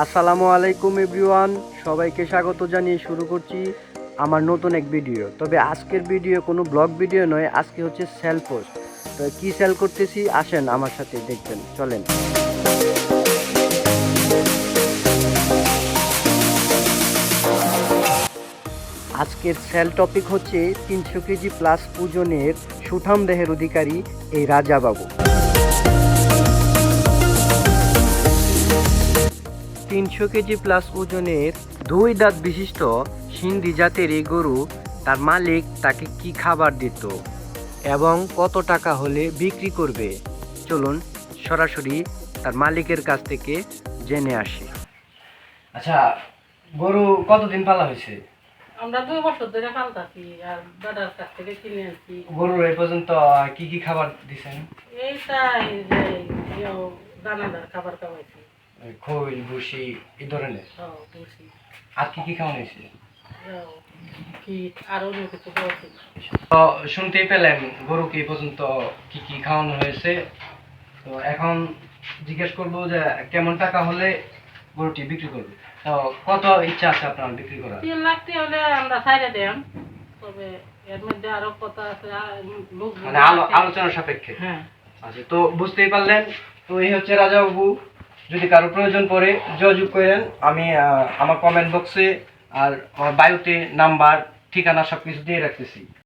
আসসালামু আলাইকুম এভরিওয়ান, সবাইকে স্বাগত জানিয়ে শুরু করছি আমার নতুন এক ভিডিও। তবে আজকের ভিডিও কোনো ব্লগ ভিডিও নয়, আজকে হচ্ছে সেল পোস্ট। তো কি সেল করতেছি, আসেন আমার সাথে, দেখবেন, চলেন। আজকের সেল টপিক হচ্ছে তিনশো কেজি প্লাস ওজনের সুঠাম দেহের অধিকারী এই রাজা তিনশো কেজি প্লাস ওজনের দুই দাঁত বিশিষ্ট সিন্ধি জাতের এই গরু তার মালিক তাকে কি খাবার দিত এবং কত টাকা হলে বিক্রি করবে? চলুন সরাসরি তার মালিকের কাছ থেকে জেনে আসি। আচ্ছা গরু কতদিন পালা হয়েছে? আমরা দুই বছর ধরে পাল্টাছি আর দাদার কাছ থেকে কিনে আনছি। গরুর এই পর্যন্ত কি কি খাবার দিছেন? এইটাই যে দানাদার খাবার খাওয়াইছি। ভুসি এই ধরনের? আর কি কি খাওয়ানো হয়েছে? তো শুনতেই পেলেন গরুকে এই পর্যন্ত কি কি খাওয়ানো হয়েছে। তো এখন জিজ্ঞেস করব যে কেমন টাকা হলে গরুটি বিক্রি করবে? তো কত ইচ্ছা আছে আপনার বিক্রি করার? তিন লাখ হলে আমরা সাইডে দেন তবে এর মধ্যে আরও কথা আছে লোক মানে আলো আলোচনার সাপেক্ষে? হ্যাঁ। আচ্ছা তো বুঝতেই পারলেন। তো এই হচ্ছে রাজাবাবু। যদি কারও প্রয়োজন পড়ে যোগাযোগ করেন, আমি আমার কমেন্ট বক্সে আর আমার বায়ুতে নাম্বার ঠিকানা সব কিছু দিয়ে রাখতেছি।